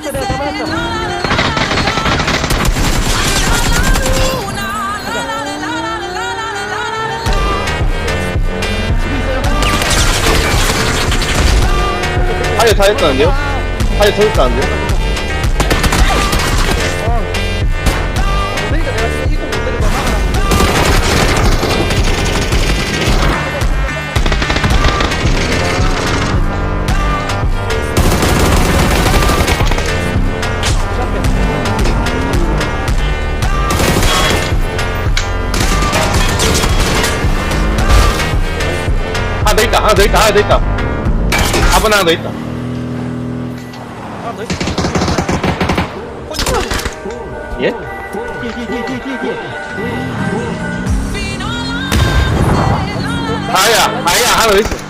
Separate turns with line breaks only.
잡았어 내가 잡았어
하이 다 했다는데요? 하이 더 했다는데요? 있다. 하나 더 있다 하나 더 있다. 4번 하나 더 있다.
하나 더 있어.
예?
뒤뒤뒤뒤뒤
아야 아야 하나 더 있어